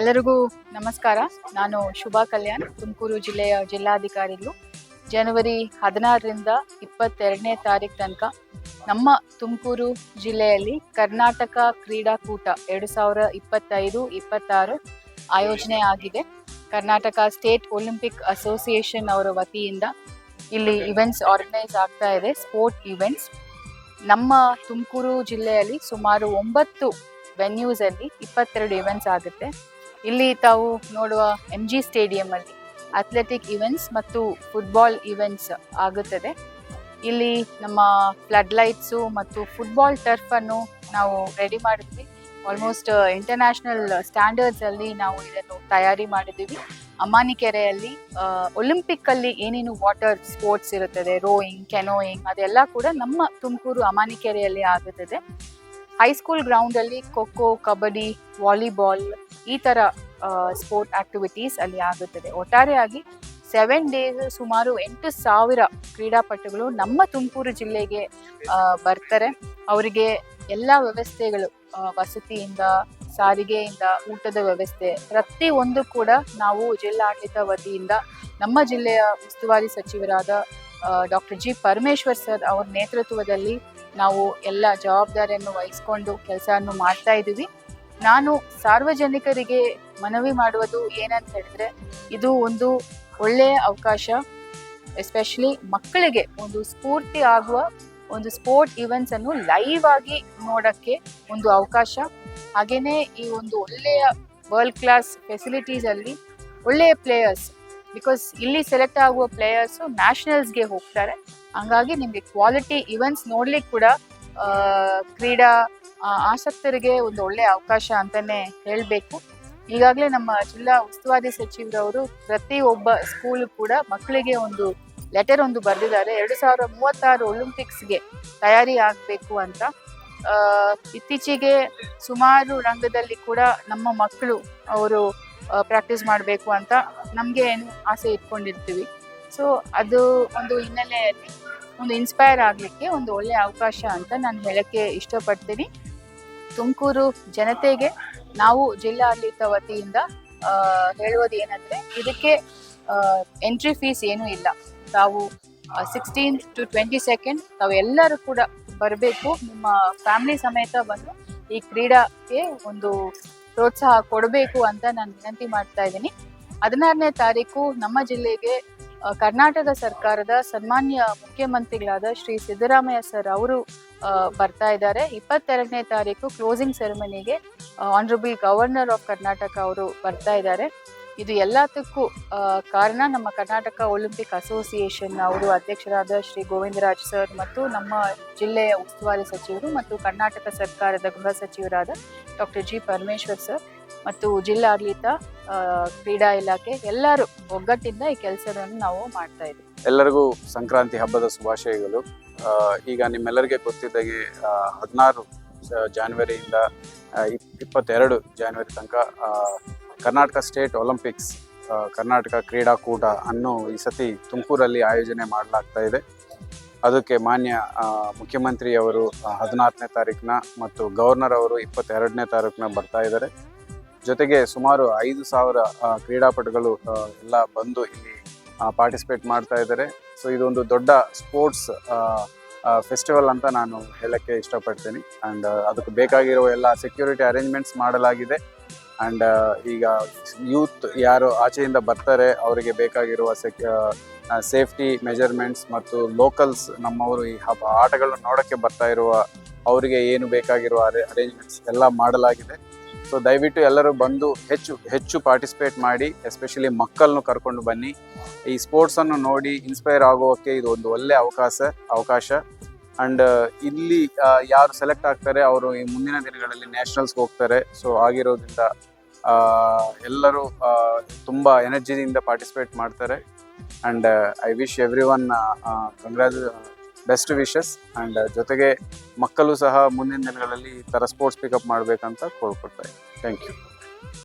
ಎಲ್ಲರಿಗೂ ನಮಸ್ಕಾರ. ನಾನು ಶುಭಾ ಕಲ್ಯಾಣ್, ತುಮಕೂರು ಜಿಲ್ಲೆಯ ಜಿಲ್ಲಾಧಿಕಾರಿಗಳು. ಜನವರಿ ಹದಿನಾರರಿಂದ ಇಪ್ಪತ್ತೆರಡನೇ ತಾರೀಕು ತನಕ ನಮ್ಮ ತುಮಕೂರು ಜಿಲ್ಲೆಯಲ್ಲಿ ಕರ್ನಾಟಕ ಕ್ರೀಡಾಕೂಟ ಎರಡು ಸಾವಿರ ಇಪ್ಪತ್ತೈದು, ಇಪ್ಪತ್ತಾರು ಆಯೋಜನೆ ಆಗಿದೆ. ಕರ್ನಾಟಕ ಸ್ಟೇಟ್ ಒಲಿಂಪಿಕ್ ಅಸೋಸಿಯೇಷನ್ ಅವರ ವತಿಯಿಂದ ಇಲ್ಲಿ ಇವೆಂಟ್ಸ್ ಆರ್ಗನೈಸ್ ಆಗ್ತಾ ಇದೆ, ಸ್ಪೋರ್ಟ್ ಇವೆಂಟ್ಸ್. ನಮ್ಮ ತುಮಕೂರು ಜಿಲ್ಲೆಯಲ್ಲಿ ಸುಮಾರು ಒಂಬತ್ತು ವೆನ್ಯೂಸಲ್ಲಿ ಇಪ್ಪತ್ತೆರಡು ಇವೆಂಟ್ಸ್ ಆಗುತ್ತೆ. ಇಲ್ಲಿ ತಾವು ನೋಡುವ ಎಂ ಜಿ ಸ್ಟೇಡಿಯಂ ಅಲ್ಲಿ ಅಥ್ಲೆಟಿಕ್ ಇವೆಂಟ್ಸ್ ಮತ್ತು ಫುಟ್ಬಾಲ್ ಇವೆಂಟ್ಸ್ ಆಗುತ್ತದೆ. ಇಲ್ಲಿ ನಮ್ಮ ಫ್ಲಡ್ ಲೈಟ್ಸು ಮತ್ತು ಫುಟ್ಬಾಲ್ ಟರ್ಫ್ ಅನ್ನು ನಾವು ರೆಡಿ ಮಾಡಿದ್ವಿ. ಆಲ್ಮೋಸ್ಟ್ ಇಂಟರ್ನ್ಯಾಷನಲ್ ಸ್ಟ್ಯಾಂಡರ್ಡ್ಸ್ ಅಲ್ಲಿ ನಾವು ಇದನ್ನು ತಯಾರಿ ಮಾಡಿದ್ದೀವಿ. ಅಮಾನಿಕೆರೆಯಲ್ಲಿ ಒಲಿಂಪಿಕ್ ಅಲ್ಲಿ ಏನೇನು ವಾಟರ್ ಸ್ಪೋರ್ಟ್ಸ್ ಇರುತ್ತದೆ ರೋಯಿಂಗ್ ಕೆನೋಯಿಂಗ್ ಅದೆಲ್ಲ ಕೂಡ ನಮ್ಮ ತುಮಕೂರು ಅಮಾನಿಕೆರೆಯಲ್ಲಿ ಆಗುತ್ತದೆ. ಹೈಸ್ಕೂಲ್ ಗ್ರೌಂಡ್ ಅಲ್ಲಿ ಖೋ ಕಬಡ್ಡಿ ವಾಲಿಬಾಲ್ ಈ ಥರ ಸ್ಪೋರ್ಟ್ ಆಕ್ಟಿವಿಟೀಸ್ ಅಲ್ಲಿ ಆಗುತ್ತದೆ. ಒಟ್ಟಾರೆಯಾಗಿ ಸೆವೆನ್ ಡೇಸ್ ಸುಮಾರು ಎಂಟು ಸಾವಿರ ಕ್ರೀಡಾಪಟುಗಳು ನಮ್ಮ ತುಮಕೂರು ಜಿಲ್ಲೆಗೆ ಬರ್ತಾರೆ. ಅವರಿಗೆ ಎಲ್ಲ ವ್ಯವಸ್ಥೆಗಳು ವಸತಿಯಿಂದ, ಸಾರಿಗೆಯಿಂದ, ಊಟದ ವ್ಯವಸ್ಥೆ, ಪ್ರತಿ ಒಂದು ಕೂಡ ನಾವು ಜಿಲ್ಲಾಡಳಿತ ವತಿಯಿಂದ ನಮ್ಮ ಜಿಲ್ಲೆಯ ಉಸ್ತುವಾರಿ ಸಚಿವರಾದ ಡಾಕ್ಟರ್ ಜಿ. ಪರಮೇಶ್ವರ್ ಸರ್ ಅವರ ನೇತೃತ್ವದಲ್ಲಿ ನಾವು ಎಲ್ಲ ಜವಾಬ್ದಾರಿಯನ್ನು ವಹಿಸ್ಕೊಂಡು ಕೆಲಸವನ್ನು ಮಾಡ್ತಾ ಇದ್ದೀವಿ. ನಾನು ಸಾರ್ವಜನಿಕರಿಗೆ ಮನವಿ ಮಾಡುವುದು ಏನಂತ ಹೇಳಿದ್ರೆ, ಇದು ಒಂದು ಒಳ್ಳೆಯ ಅವಕಾಶ ಎಸ್ಪೆಷಲಿ ಮಕ್ಕಳಿಗೆ ಒಂದು ಸ್ಫೂರ್ತಿ ಆಗುವ ಒಂದು ಸ್ಪೋರ್ಟ್ ಇವೆಂಟ್ಸ್ ಅನ್ನು ಲೈವ್ ಆಗಿ ನೋಡಕ್ಕೆ ಒಂದು ಅವಕಾಶ. ಹಾಗೇನೆ ಈ ಒಂದು ಒಳ್ಳೆಯ ವರ್ಲ್ಡ್ ಕ್ಲಾಸ್ ಫೆಸಿಲಿಟೀಸ್ ಅಲ್ಲಿ ಒಳ್ಳೆಯ ಪ್ಲೇಯರ್ಸ್ ಬಿಕಾಸ್ ಇಲ್ಲಿ ಸೆಲೆಕ್ಟ್ ಆಗುವ ಪ್ಲೇಯರ್ಸ್ ನ್ಯಾಷನಲ್ಸ್ಗೆ ಹೋಗ್ತಾರೆ. ಹಂಗಾಗಿ ನಿಮಗೆ ಕ್ವಾಲಿಟಿ ಇವೆಂಟ್ಸ್ ನೋಡ್ಲಿಕ್ಕೆ ಕೂಡ ಕ್ರೀಡಾ ಆಸಕ್ತರಿಗೆ ಒಂದು ಒಳ್ಳೆಯ ಅವಕಾಶ ಅಂತಾನೆ ಹೇಳಬೇಕು. ಈಗಾಗಲೇ ನಮ್ಮ ಜಿಲ್ಲಾ ಉಸ್ತುವಾರಿ ಸಚಿವರವರು ಪ್ರತಿ ಒಬ್ಬ ಸ್ಕೂಲ್ ಕೂಡ ಮಕ್ಕಳಿಗೆ ಒಂದು ಲೆಟರ್ ಒಂದು ಬರೆದಿದ್ದಾರೆ. ಎರಡು ಸಾವಿರದ ಮೂವತ್ತಾರು ಒಲಿಂಪಿಕ್ಸ್ಗೆ ತಯಾರಿ ಆಗಬೇಕು ಅಂತ. ಇತ್ತೀಚೆಗೆ ಸುಮಾರು ರಂಗದಲ್ಲಿ ಕೂಡ ನಮ್ಮ ಮಕ್ಕಳು ಅವರು ಪ್ರಾಕ್ಟೀಸ್ ಮಾಡಬೇಕು ಅಂತ ನಮಗೆ ಏನು ಆಸೆ ಇಟ್ಕೊಂಡಿರ್ತೀವಿ. ಸೊ ಅದು ಒಂದು ಹಿನ್ನೆಲೆಯಲ್ಲಿ ಒಂದು ಇನ್ಸ್ಪೈರ್ ಆಗಲಿಕ್ಕೆ ಒಂದು ಒಳ್ಳೆಯ ಅವಕಾಶ ಅಂತ ನಾನು ಹೇಳೋಕ್ಕೆ ಇಷ್ಟಪಡ್ತೀನಿ. ತುಮಕೂರು ಜನತೆಗೆ ನಾವು ಜಿಲ್ಲಾಡಳಿತ ವತಿಯಿಂದ ಹೇಳುವುದು ಏನಂದ್ರೆ ಇದಕ್ಕೆ ಎಂಟ್ರಿ ಫೀಸ್ ಏನೂ ಇಲ್ಲ. ತಾವು ಸಿಕ್ಸ್ಟೀನ್ ಟು ಟ್ವೆಂಟಿ ಸೆಕೆಂಡ್ ತಾವು ಎಲ್ಲರೂ ಕೂಡ ಬರಬೇಕು. ನಿಮ್ಮ ಫ್ಯಾಮಿಲಿ ಸಮೇತ ಬಂದು ಈ ಕ್ರೀಡಾಕ್ಕೆ ಒಂದು ಪ್ರೋತ್ಸಾಹ ಕೊಡಬೇಕು ಅಂತ ನಾನು ವಿನಂತಿ ಮಾಡ್ತಾ ಇದ್ದೀನಿ. ಹದಿನಾರನೇ ತಾರೀಕು ನಮ್ಮ ಜಿಲ್ಲೆಗೆ ಕರ್ನಾಟಕ ಸರ್ಕಾರದ ಸನ್ಮಾನ್ಯ ಮುಖ್ಯಮಂತ್ರಿಗಳಾದ ಶ್ರೀ ಸಿದ್ದರಾಮಯ್ಯ ಸರ್ ಅವರು ಬರ್ತಾ ಇದ್ದಾರೆ. ಇಪ್ಪತ್ತೆರಡನೇ ತಾರೀಕು ಕ್ಲೋಸಿಂಗ್ ಸೆರೆಮನಿಗೆ ಆನರಬಲ್ ಗವರ್ನರ್ ಆಫ್ ಕರ್ನಾಟಕ ಅವರು ಬರ್ತಾ ಇದ್ದಾರೆ. ಇದು ಎಲ್ಲದಕ್ಕೂ ಕಾರಣ ನಮ್ಮ ಕರ್ನಾಟಕ ಒಲಿಂಪಿಕ್ ಅಸೋಸಿಯೇಷನ್ ಅವರು ಅಧ್ಯಕ್ಷರಾದ ಶ್ರೀ ಗೋವಿಂದರಾಜ್ ಸರ್ ಮತ್ತು ನಮ್ಮ ಜಿಲ್ಲೆಯ ಉಸ್ತುವಾರಿ ಸಚಿವರು ಮತ್ತು ಕರ್ನಾಟಕ ಸರ್ಕಾರದ ಗೃಹ ಸಚಿವರಾದ ಡಾಕ್ಟರ್ ಜಿ ಪರಮೇಶ್ವರ್ ಸರ್. ಮತ್ತು ಜಿಲ್ಲಾಡಳಿತ ಕ್ರೀಡಾ ಇಲಾಖೆ ಎಲ್ಲರೂ ಒಗ್ಗಟ್ಟಿಂದ ಈ ಕೆಲಸವನ್ನು ನಾವು ಮಾಡ್ತಾ ಇದ್ದೀವಿ. ಎಲ್ಲರಿಗೂ ಸಂಕ್ರಾಂತಿ ಹಬ್ಬದ ಶುಭಾಶಯಗಳು. ಈಗ ನಿಮ್ಮೆಲ್ಲರಿಗೆ ಗೊತ್ತಿದ್ದಾಗೆ ಹದಿನಾರು ಜಾನ್ವರಿಯಿಂದ ಇಪ್ಪತ್ತೆರಡು ಜಾನ್ವರಿ ತನಕ ಕರ್ನಾಟಕ ಸ್ಟೇಟ್ ಒಲಿಂಪಿಕ್ಸ್ ಕರ್ನಾಟಕ ಕ್ರೀಡಾಕೂಟ ಅನ್ನು ಈ ಸತಿ ತುಮಕೂರಲ್ಲಿ ಆಯೋಜನೆ ಮಾಡಲಾಗ್ತಾ ಇದೆ. ಅದಕ್ಕೆ ಮಾನ್ಯ ಮುಖ್ಯಮಂತ್ರಿಯವರು ಹದಿನಾಲ್ಕನೇ ತಾರೀಕಿನ ಮತ್ತು ಗವರ್ನರ್ ಅವರು ಇಪ್ಪತ್ತೆರಡನೇ ತಾರೀಕಿನ ಬರ್ತಾ ಇದ್ದಾರೆ. ಜೊತೆಗೆ ಸುಮಾರು ಐದು ಸಾವಿರ ಕ್ರೀಡಾಪಟುಗಳು ಎಲ್ಲ ಬಂದು ಇಲ್ಲಿ ಪಾರ್ಟಿಸಿಪೇಟ್ ಮಾಡ್ತಾ ಇದ್ದಾರೆ. ಸೊ ಇದೊಂದು ದೊಡ್ಡ ಸ್ಪೋರ್ಟ್ಸ್ ಫೆಸ್ಟಿವಲ್ ಅಂತ ನಾನು ಹೇಳಕ್ಕೆ ಇಷ್ಟಪಡ್ತೀನಿ. ಆ್ಯಂಡ್ ಅದಕ್ಕೆ ಬೇಕಾಗಿರೋ ಎಲ್ಲ ಸೆಕ್ಯೂರಿಟಿ ಅರೇಂಜ್ಮೆಂಟ್ಸ್ ಮಾಡಲಾಗಿದೆ. ಆ್ಯಂಡ್ ಈಗ ಯೂತ್ ಯಾರು ಆಚೆಯಿಂದ ಬರ್ತಾರೆ, ಅವರಿಗೆ ಬೇಕಾಗಿರುವ ಸೆಕ್ ಸೇಫ್ಟಿ ಮೆಜರ್ಮೆಂಟ್ಸ್ ಮತ್ತು ಲೋಕಲ್ಸ್ ನಮ್ಮವರು ಈ ಹಬ್ಬ ಆಟಗಳನ್ನು ನೋಡೋಕ್ಕೆ ಬರ್ತಾ ಇರುವ, ಅವರಿಗೆ ಏನು ಬೇಕಾಗಿರುವ ಅರೇಂಜ್ಮೆಂಟ್ಸ್ ಎಲ್ಲ ಮಾಡಲಾಗಿದೆ. ಸೊ ದಯವಿಟ್ಟು ಎಲ್ಲರೂ ಬಂದು ಹೆಚ್ಚು ಹೆಚ್ಚು ಪಾರ್ಟಿಸಿಪೇಟ್ ಮಾಡಿ ಎಸ್ಪೆಷಲಿ ಮಕ್ಕಳನ್ನು ಕರ್ಕೊಂಡು ಬನ್ನಿ. ಈ ಸ್ಪೋರ್ಟ್ಸನ್ನು ನೋಡಿ ಇನ್ಸ್ಪೈರ್ ಆಗೋಕ್ಕೆ ಇದು ಒಂದು ಒಳ್ಳೆ ಅವಕಾಶ ಅವಕಾಶ. ಆ್ಯಂಡ್ ಇಲ್ಲಿ ಯಾರು ಸೆಲೆಕ್ಟ್ ಆಗ್ತಾರೆ, ಅವರು ಈ ಮುಂದಿನ ದಿನಗಳಲ್ಲಿ ನ್ಯಾಷನಲ್ಸ್ಗೆ ಹೋಗ್ತಾರೆ. ಸೊ ಆಗಿರೋದ್ರಿಂದ ಎಲ್ಲರೂ ತುಂಬ ಎನರ್ಜಿಯಿಂದ ಪಾರ್ಟಿಸಿಪೇಟ್ ಮಾಡ್ತಾರೆ. And I wish everyone congrats best wishes and ಜೊತೆಗೆ ಮಕ್ಕಳು ಸಹ ಮುಂದಿನ ದಿನಗಳಲ್ಲಿ ಈ ಥರ ಸ್ಪೋರ್ಟ್ಸ್ ಪಿಕಪ್ ಮಾಡಬೇಕಂತ ಕೋಳ್ಕೊಡ್ತಾರೆ ಥ್ಯಾಂಕ್ ಯು